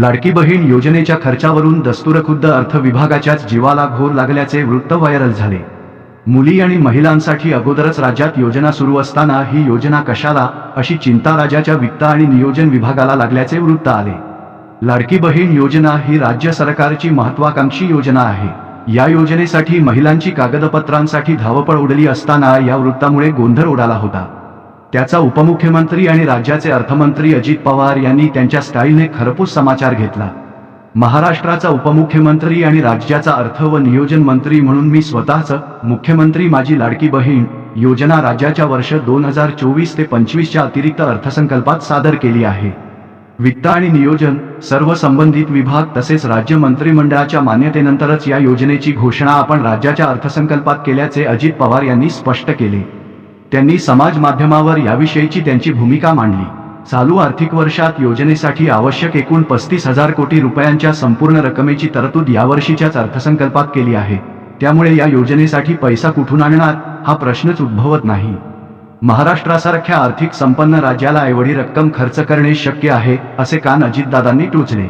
लाडकी बहीण योजनेच्या खर्चावरून दस्तुरखुद्द अर्थ विभागाच्याच जीवाला घोर लागल्याचे वृत्त व्हायरल झाले. मुली आणि महिलांसाठी अगोदरच राज्यात योजना सुरू असताना ही योजना कशाला अशी चिंता राज्याच्या वित्त आणि नियोजन विभागाला लागल्याचे वृत्त आले. लाडकी बहीण योजना ही राज्य सरकारची महत्वाकांक्षी योजना आहे. या योजनेसाठी महिलांची कागदपत्रांसाठी धावपळ उडली असताना या वृत्तामुळे गोंधळ उडाला होता. त्याचा उपमुख्यमंत्री आणि राज्याचे अर्थमंत्री अजित पवार यांनी त्यांच्या स्टाईलने खरपूस समाचार घेतला. महाराष्ट्राचा उपमुख्यमंत्री आणि राज्याचा अर्थ व नियोजन मंत्री म्हणून मी स्वतःच मुख्यमंत्री माझी लाडकी बहीण योजना राज्याच्या वर्ष दोन हजार चोवीस ते पंचवीसच्या अतिरिक्त अर्थसंकल्पात सादर केली आहे. वित्त आणि नियोजन सर्व संबंधित विभाग तसेच राज्य मंत्रिमंडळाच्या मान्यतेनंतरच या योजनेची घोषणा आपण राज्याच्या अर्थसंकल्पात केल्याचे अजित पवार यांनी स्पष्ट केले. त्यांनी समाज माध्यमावर याविषयीची त्यांची भूमिका मांडली. चालू आर्थिक वर्षात योजनेसाठी आवश्यक एकूण पस्तीस हजार कोटी रुपयांच्या संपूर्ण रकमेची तरतूद यावर्षीच्याच अर्थसंकल्पात केली आहे. त्यामुळे या योजनेसाठी पैसा कुठून आणणार हा प्रश्नच उद्भवत नाही. महाराष्ट्रासारख्या आर्थिक संपन्न राज्याला एवढी रक्कम खर्च करणे शक्य आहे असे कान अजितदादांनी टोचले.